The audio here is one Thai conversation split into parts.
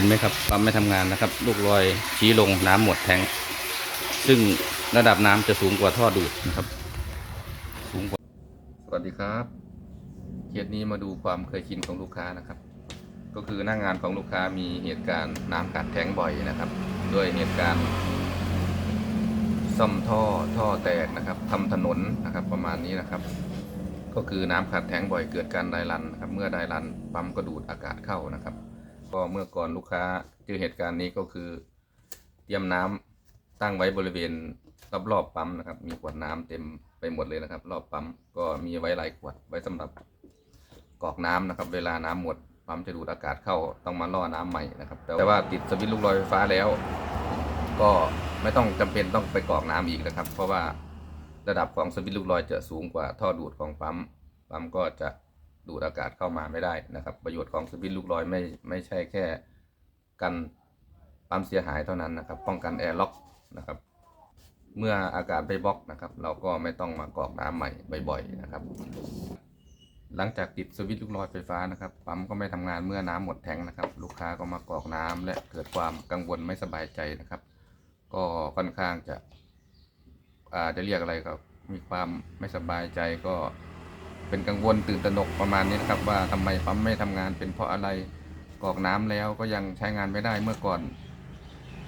เห็นไหมครับปั๊มไม่ทำงานนะครับ ลูกลอยชี้ลงน้ำหมดแทงซึ่งระดับน้ำจะสูงกว่าท่อดูดนะครับ สูงกว่า สวัสดีครับเคสนี้มาดูความเคยชินของลูกค้านะครับ ก็คือหน้างงานของลูกค้ามีเหตุการณ์น้ำกัดแทงบ่อยนะครับ ด้วยเหตุการณ์ ซ่อมท่อท่อแตกนะครับทำถนนนะครับ ประมาณนี้นะครับ ก็คือน้ำขัดแทงบ่อยเกิดการไดรันนะครับ เมื่อไดรันปั๊มก็ดูดอากาศเข้านะครับ ก็เมื่อก่อนลูกค้าเจอเหตุการณ์นี้ก็คือเตรียมน้ำตั้งไว้บริเวณรอบๆปั๊มนะครับ มีขวดน้ำเต็มไปหมดเลยนะครับ รอบปั๊มก็มีไว้หลายขวดไว้สำหรับกอกน้ำนะครับ เวลาน้ำหมดปั๊มจะดูดอากาศเข้าต้องมาล่อน้ำใหม่นะครับ แต่ว่าติดสวิตช์ลูกลอยไฟฟ้าแล้ว ก็ไม่ต้องจำเป็นต้องไปกอกน้ำอีกนะครับ เพราะว่าระดับของสวิตช์ลูกลอยจะสูงกว่าท่อดูดของปั๊มปั๊มก็จะ ดูดอากาศเข้ามาไม่ได้นะครับ ประโยชน์ของสวิตช์ลูกลอยไม่ไม่ใช่แค่กันปั๊มเสียหายเท่านั้นนะครับ ป้องกันแอร์ล็อกนะครับ เมื่ออากาศไปบล็อกนะครับ เราก็ไม่ต้องมากรอกน้ำใหม่บ่อยๆนะครับ หลังจากติดสวิตช์ลูกลอยไฟฟ้านะครับปั๊มก็ไม่ทำงานเมื่อน้ำหมดแทงค์นะครับ ลูกค้าก็มากรอกน้ำและเกิดความกังวลไม่สบายใจนะครับ ก็ค่อนข้างจะอาจะเรียกอะไรครับ มีความไม่สบายใจก็ เป็นกังวลตื่นตระหนกประมาณนี้นะครับว่าทำไมปั๊มไม่ทำงานเป็นเพราะอะไรกรอกน้ำแล้วก็ยังใช้งานไม่ได้เมื่อก่อน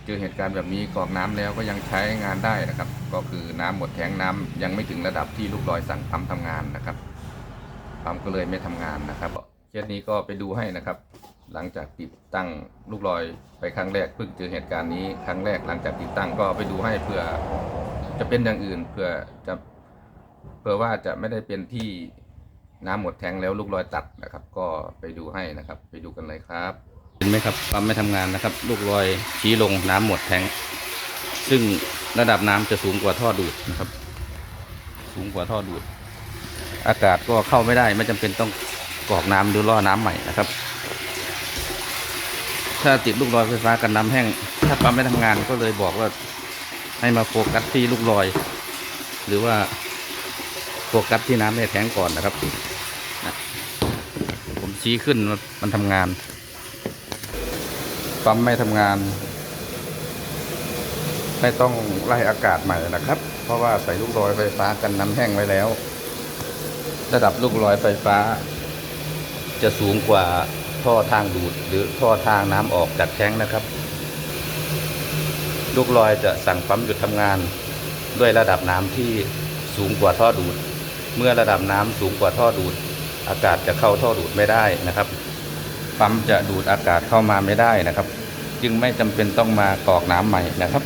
เจอเหตุการณ์แบบนี้กรอกน้ำแล้วก็ยังใช้งานได้นะครับ ก็คือน้ำหมดแทงน้ำยังไม่ถึงระดับที่ลูกลอยสั่งปั๊มทำงานนะครับปั๊มก็เลยไม่ทำงานนะครับเคสนี้ก็ไปดูให้นะครับ หลังจากติดตั้งลูกลอยไปครั้งแรกเพิ่งเจอเหตุการณ์นี้ครั้งแรกหลังจากติดตั้งก็ไปดูให้เผื่อจะเป็นอย่างอื่นเผื่อจะเผื่อว่าจะไม่ได้เป็นที่ น้ำหมดแทงแล้วลูกลอยตัดนะครับ ก็ไปดูให้นะครับ ไปดูกันเลยครับ เห็นไหมครับปั๊มไม่ทำงานนะครับ ลูกลอยชี้ลงน้ำหมดแทงซึ่งระดับน้ำจะสูงกว่าท่อดูดนะครับ สูงกว่าท่อดูด อากาศก็เข้าไม่ได้ไม่จำเป็นต้องกรอกน้ำหรือล่อน้ำใหม่นะครับ ถ้าติดลูกลอยไฟฟ้ากันน้ำแห้ง ถ้าปั๊มไม่ทำงานก็เลยบอกว่าให้มาโฟกัสที่ลูกลอย หรือว่าโฟกัสที่น้ำในแทงก่อนนะครับ ชี้ขึ้นมันทำงาน ปั๊มไม่ทำงาน ไม่ต้องไล่อากาศใหม่นะครับ เพราะว่าใส่ลูกลอยไฟฟ้ากันน้ำแห้งไว้แล้ว ระดับลูกลอยไฟฟ้า จะสูงกว่าท่อทางดูดหรือท่อทางน้ำออกจากแท้งนะครับ ลูกลอยจะสั่งปั๊มหยุดทำงาน ด้วยระดับน้ำที่สูงกว่าท่อดูด เมื่อระดับน้ำสูงกว่าท่อดูด อากาศจะเข้าท่อดูดไม่ได้นะครับ ปั๊มจะดูดอากาศเข้ามาไม่ได้นะครับ จึงไม่จำเป็นต้องมากรอกน้ำใหม่นะครับ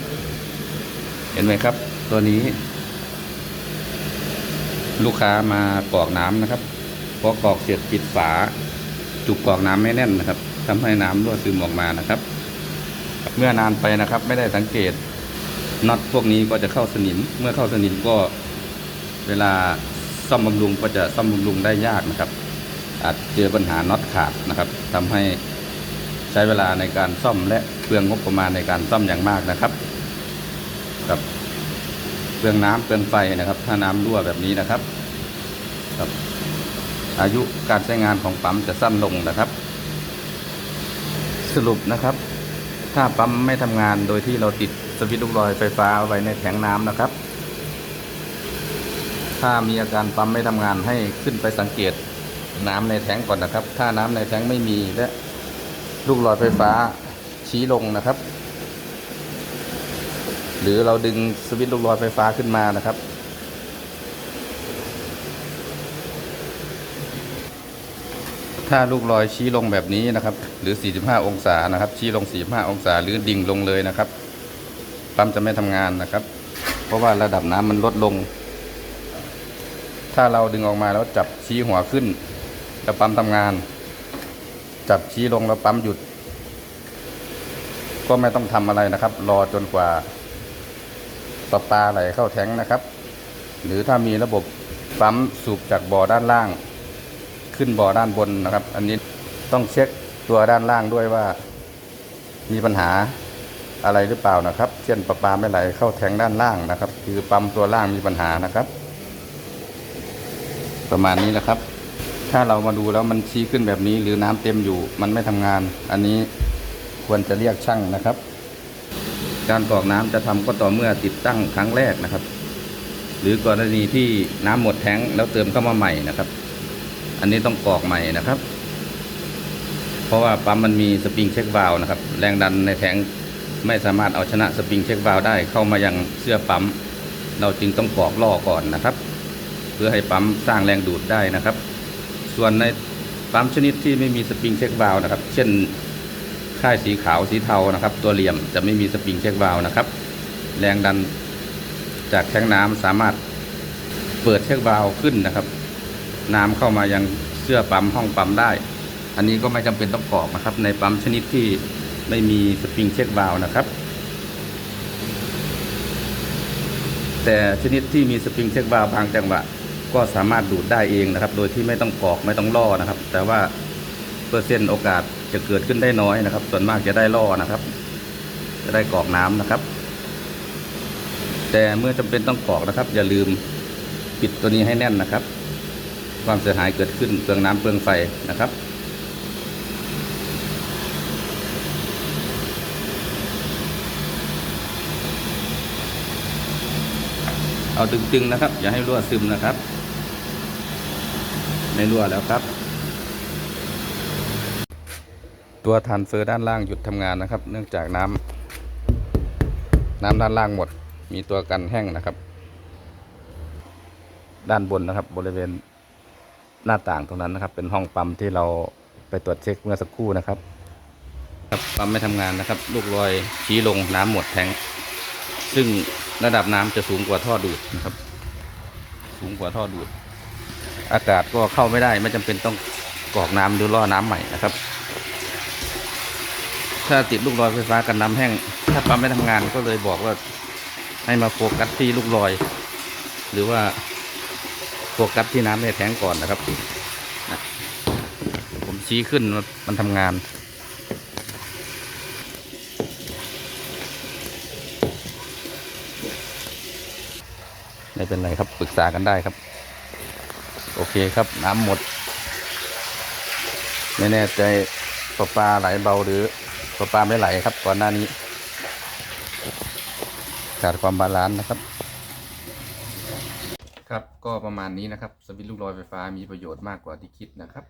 เห็นไหมครับ ตัวนี้ ลูกค้ามากรอกน้ำนะครับพอกรอกเสร็จปิดฝา จุกกรอกน้ำไม่แน่นนะครับทำให้น้ำรั่วซึมออกมานะครับ เมื่อนานไปนะครับ ไม่ได้สังเกตน็อตพวกนี้ก็จะเข้าสนิม เมื่อเข้าสนิมก็เวลา ซ่อมบำรุงก็จะซ่อมบำรุงได้ยากนะครับ อาจเจอปัญหาน็อตขาดนะครับทำให้ใช้เวลาในการซ่อมและเปลืองงบประมาณในการซ่อมอย่างมากนะครับกับเปลืองน้ำเปลืองไฟนะครับ ถ้าน้ำรั่วแบบนี้นะครับครับ อายุการใช้งานของปั๊มจะสั้นลงนะครับ สรุปนะครับ ถ้าปั๊มไม่ทำงานโดยที่เราติดสวิตช์ลูกลอยไฟฟ้าไว้ในแทงน้ำนะครับ ถ้ามีอาการปั๊มไม่ทำงานให้ขึ้นไปสังเกตน้ำในแทงก่อนนะครับ ถ้าน้ำในแทงไม่มีและลูกลอยไฟฟ้าชี้ลงนะครับ หรือเราดึงสวิตช์ลูกลอยไฟฟ้าขึ้นมานะครับ ถ้าลูกลอยชี้ลงแบบนี้นะครับ หรือ 45 องศานะครับ ชี้ลง 45 องศา หรือดิ่งลงเลยนะครับปั๊มจะไม่ทำงานนะครับ เพราะว่าระดับน้ำมันลดลง ถ้าเราดึงออกมาแล้วจับชี้หัวขึ้นแล้วปั๊มทำงาน จับชี้ลงแล้วปั๊มหยุด ก็ไม่ต้องทำอะไรนะครับ รอจนกว่าประปาไหลเข้าแท้งนะครับ หรือถ้ามีระบบปั๊มสูบจากบ่อด้านล่าง ขึ้นบ่อด้านบนนะครับ อันนี้ต้องเช็คตัวด้านล่างด้วยว่า มีปัญหาอะไรหรือเปล่านะครับ เช่นประปาไม่ไหลเข้าแทงด้านล่างนะครับ คือปั๊มตัวล่างมีปัญหานะครับ ประมาณนี้นะครับ ถ้าเรามาดูแล้วมันชี้ขึ้นแบบนี้ หรือน้ำเต็มอยู่มันไม่ทำงาน อันนี้ควรจะเรียกช่างนะครับ การกรอกน้ำจะทำก็ต่อเมื่อติดตั้งครั้งแรกนะครับ หรือกรณีที่น้ำหมดแท้งแล้วเติมเข้ามาใหม่นะครับ อันนี้ต้องกรอกใหม่นะครับ เพราะว่าปั๊มมันมีสปริงเช็ควาล์วนะครับ แรงดันในแท้งไม่สามารถเอาชนะสปริงเช็ควาล์วได้เข้ามายังเสื้อปั๊ม เราจึงต้องกรอกล่อก่อนนะครับ เพื่อให้ปั๊มสร้างแรงดูดได้นะครับ ส่วนในปั๊มชนิดที่ไม่มีสปริงเช็ควาล์วนะครับ เช่นค่ายสีขาวสีเทานะครับ ตัวเหลี่ยมจะไม่มีสปริงเช็ควาล์วนะครับ แรงดันจากแท้งน้ำสามารถเปิดเช็ควาล์วขึ้นนะครับ น้ำเข้ามายังเสื้อปั๊มห้องปั๊มได้ อันนี้ก็ไม่จำเป็นต้องกรอกนะครับ ในปั๊มชนิดที่ไม่มีสปริงเช็ควาล์วนะครับแต่ชนิดที่มีสปริงเช็ควาล์วบางจังหวะ ก็สามารถดูดได้เองนะครับ โดยที่ไม่ต้องกรอกไม่ต้องล่อนะครับ แต่ว่าเปอร์เซ็นต์โอกาสจะเกิดขึ้นได้น้อยนะครับ ส่วนมากจะได้ล่อนะครับ จะได้กรอกน้ำนะครับ แต่เมื่อจำเป็นต้องกรอกนะครับ อย่าลืมปิดตัวนี้ให้แน่นนะครับ ความเสียหายเกิดขึ้นเปลืองน้ำเปลืองไฟนะครับเอาตึงๆนะครับ อย่าให้รั่วซึมนะครับ ไม่รั่วแล้วครับ ตัวทรานเฟอร์ด้านล่างหยุดทำงานนะครับ เนื่องจากน้ำน้ำด้านล่างหมด มีตัวกันแห้งนะครับ ด้านบนนะครับบริเวณหน้าต่างตรงนั้นนะครับ เป็นห้องปั๊มที่เราไปตรวจเช็คเมื่อสักครู่นะครับครับปั๊มไม่ทำงานนะครับ ลูกลอยชี้ลงน้ำหมดแทงซึ่งระดับน้ำจะสูงกว่าท่อดูดนะครับ สูงกว่าท่อดูด อากาศก็เข้าไม่ได้ ไม่จำเป็นต้องกรอกน้ำหรือล่อน้ำใหม่นะครับ ถ้าติดลูกลอยไฟฟ้ากันน้ำแห้ง ถ้าปั๊มไม่ทำงานก็เลยบอกว่าให้มาโฟกัสที่ลูกลอย หรือว่าโฟกัสที่น้ำในแทงก่อนนะครับ ผมชี้ขึ้นมันทำงานไม่เป็นไรครับปรึกษากันได้ครับ โอเคครับน้ำหมด ไม่แน่ใจประปาไหลเบาหรือประปาไม่ไหลครับก่อนหน้านี้ขาดความบาลานซ์นะครับ ครับก็ประมาณนี้นะครับสวิตลูกลอยไฟฟ้ามีประโยชน์มากกว่าที่คิดนะครับ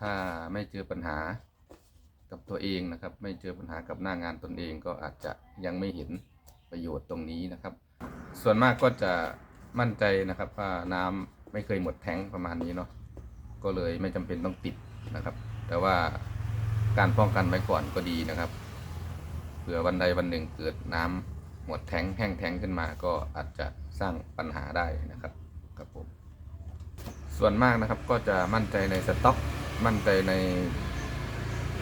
ถ้าไม่เจอปัญหากับตัวเองนะครับ ไม่เจอปัญหากับหน้างานตนเองก็อาจจะยังไม่เห็นประโยชน์ตรงนี้นะครับ ส่วนมากก็จะมั่นใจนะครับว่าน้ำ ไม่เคยหมดแท้งประมาณนี้เนาะก็เลยไม่จำเป็นต้องติดนะครับ แต่ว่าการป้องกันไว้ก่อนก็ดีนะครับเผื่อวันใดวันหนึ่งเกิดน้ำหมดแท้งแห้งแท้งขึ้นมาก็อาจจะสร้างปัญหาได้นะครับครับผมส่วนมากนะครับก็จะมั่นใจในสต็อก มั่นใจใน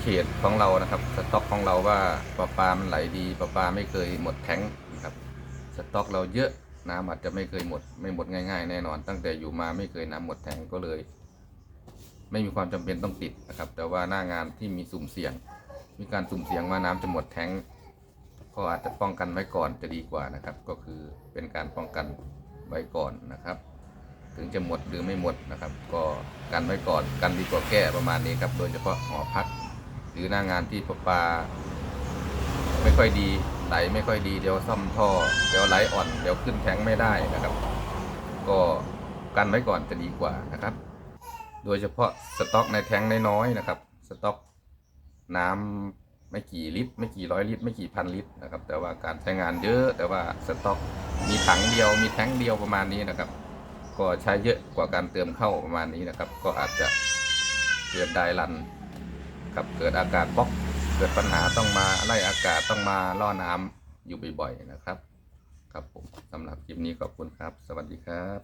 เขตของเรานะครับ สต็อกของเราว่าประปามันไหลดีประปาไม่เคยหมดแท้งนะครับ สต็อกเราเยอะ น้ำอาจจะไม่เคยหมด ไม่หมดง่ายๆ แน่นอน ตั้งแต่อยู่มาไม่เคยน้ำหมดแทงก็เลย ไม่มีความจำเป็นต้องติดนะครับ แต่ว่าหน้างานที่มีสุ่มเสี่ยง มีการสุ่มเสี่ยงว่าน้ำจะหมดแทงก็อาจจะป้องกันไว้ก่อนจะดีกว่านะครับ ก็คือเป็นการป้องกันไว้ก่อนนะครับ ถึงจะหมดหรือไม่หมดนะครับ ก็กันไว้ก่อนกันดีกว่าแก้ประมาณนี้ครับ โดยเฉพาะหอพัก หรือหน้างานที่ประปา ไม่ค่อยดีไหลไม่ค่อยดีเดี๋ยวซ่อมท่อเดี๋ยวไหลอ่อนเดี๋ยวขึ้นแทงไม่ได้นะครับ ก็กันไว้ก่อนจะดีกว่านะครับ โดยเฉพาะสต็อกในแทงน้อยๆนะครับ สต็อกน้ำไม่กี่ลิตร ไม่กี่ร้อยลิตร ไม่กี่พันลิตรนะครับ แต่ว่าการใช้งานเยอะแต่ว่าสต็อกมีถังเดียว มีแทงเดียวประมาณนี้นะครับ ก็ใช้เยอะกว่าการเติมเข้าประมาณนี้นะครับ ก็อาจจะเกิดไดรันครับเกิดอากาศบล็อก เกิดปัญหาต้องมาไล่อากาศต้องมาล่อน้ำอยู่บ่อยๆนะครับ ครับผมสำหรับคลิปนี้ขอบคุณครับ สวัสดีครับ